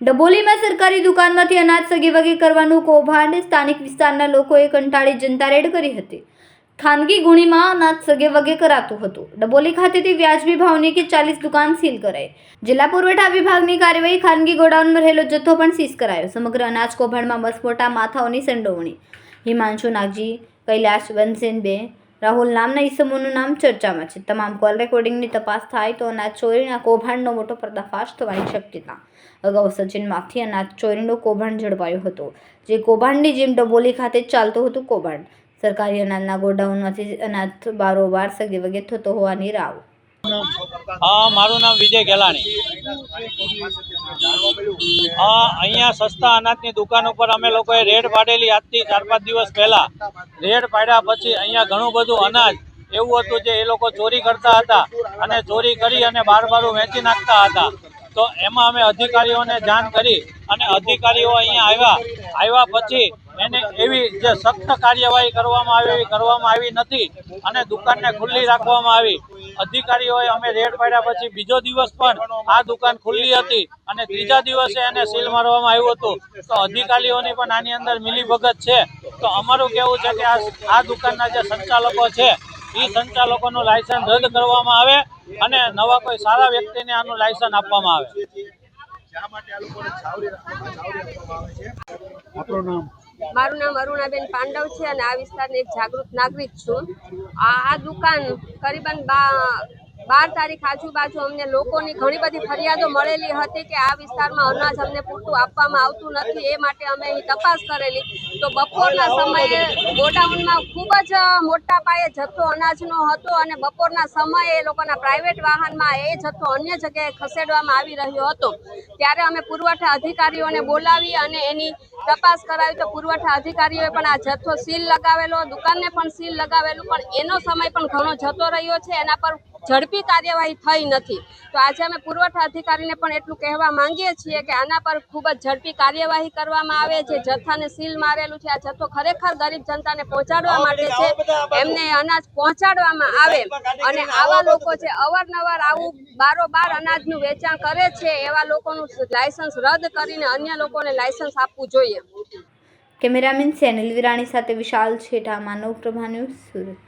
ડબોલીમાં સરકારી દુકાનમાંથી અનાજ સગીવગી કરવાનું કૌભાંડ સ્થાનિક વિસ્તારના લોકોએ કંટાળી જનતા રેડ કરી હતી. ખાનગી ગુણીમાં અનાજ સગે વગે કરાતું હતું. ડબોલી ખાતેથી વ્યાજબી ભાવની કે ચાલીસ દુકાન સીલ કરાઈ. જિલ્લા પુરવઠા વિભાગની કાર્યવાહી ખાનગી ગોડાઉનમાં રહેલો જથ્થો પણ સીઝ કરાયો. સમગ્ર અનાજ કૌભાંડમાં મસમોટા માથાઓની સંડોવણી. હિમાંશુ નાગજી, કૈલાશ બંસેનબે રાહુલ નામના ઈસમોનું નામ ચર્ચામાં છે. તમામ કોલ રેકોર્ડિંગની તપાસ થાય તો અનાજ ચોરીના કૌભાંડનો મોટો પર્દાફાશ થવાની શક્યતા. અગાઉ સચિનમાંથી અનાજ ચોરીનો કૌભાંડ ઝડપાયો હતો, જે કૌભાંડની જેમ ડબોલી ખાતે ચાલતું હતું કૌભાંડ. સરકારી અનાજના ગોડાઉનમાંથી અનાજ બારોબાર સગે વગે થતો હોવાની રાવ. હા, મારું નામ વિજય ગેલાણી. હા, અહીંયા સસ્તા અનાજની દુકાન ઉપર અમે લોકોએ રેડ પાડેલી આજથી ચાર પાંચ દિવસ પહેલા. રેડ પાડ્યા પછી અહીંયા ઘણું બધું અનાજ, એવું હતું જે એ લોકો ચોરી કરતા હતા અને ચોરી કરી અને બાર બારું વેચી નાખતા હતા. તો એમાં અમે અધિકારીઓને જાણ કરી અને અધિકારીઓ અહીંયા આવ્યા. આવ્યા પછી એને એવી જે સખ્ત કાર્યવાહી કરવામાં આવી કરવામાં આવી નથી અને દુકાનને ખુલ્લી રાખવામાં આવી. અધિકારીઓએ અમે રેડ પાડ્યા પછી બીજો દિવસ પણ આ દુકાન ખુલ્લી હતી અને ત્રીજા દિવસે એને સીલ મારવામાં આવ્યું હતું. તો અધિકારીઓની પણ આની અંદર મિલીભગત છે. તો અમારું કહેવું છે કે આ આ દુકાનના જે સંચાલકો છે એ સંચાલકોનું લાયસન્સ રદ કરવામાં આવે અને નવા કોઈ સારા વ્યક્તિને આનું લાયસન્સ આપવામાં આવે. મારું નામ અરુણાબેન પાંડવ છે અને આ વિસ્તારની એક જાગૃત નાગરિક છું. આ દુકાન કરીબન બા બાર તારીખ આજુબાજુ અમને લોકોની ઘણી બધી ફરિયાદો મળેલી હતી કે આ વિસ્તારમાં અનાજ અમને પૂરતું આપવામાં આવતું નથી, એ માટે અમે અહીં તપાસ કરેલી. તો બપોરના સમયે ગોડાઉનમાં ખૂબ જ મોટા પાયે જથ્થો અનાજનો હતો અને બપોરના સમયે એ લોકોના પ્રાઇવેટ વાહનમાં એ જથ્થો અન્ય જગ્યાએ ખસેડવામાં આવી રહ્યો હતો. ત્યારે અમે પુરવઠા અધિકારીઓને બોલાવી અને એની તપાસ કરાવી. તો પુરવઠા અધિકારીઓએ પણ આ જથ્થો સીલ લગાવેલો, દુકાનને પણ સીલ લગાવેલું, પણ એનો સમય પણ ઘણો જતો રહ્યો છે. એના પર ઝડપી કાર્યવાહી થઈ નથી. તો આજે અમે પુરવઠા અધિકારીને પણ એટલું કહેવા માંગીએ છીએ કે આના પર ખૂબ જ ઝડપી કાર્યવાહી કરવામાં આવે. જે જથ્થાને સીલ મારેલું છે આ જથ્થો ખરેખર ગરીબ જનતાને પહોંચાડવા માટે છે. એમને અનાજ પહોંચાડવામાં આવે અને આવા લોકો જે અવારનવાર આવું બારોબાર અનાજનું વેચાણ કરે છે એવા લોકોનું લાયસન્સ રદ કરીને અન્ય લોકોને લાયસન્સ આપવું જોઈએ. કેમેરામેન સેનિલ વિરાણી સાથે વિશાલ છેઠા માનવ પ્રભા ન્યૂઝ સુરત.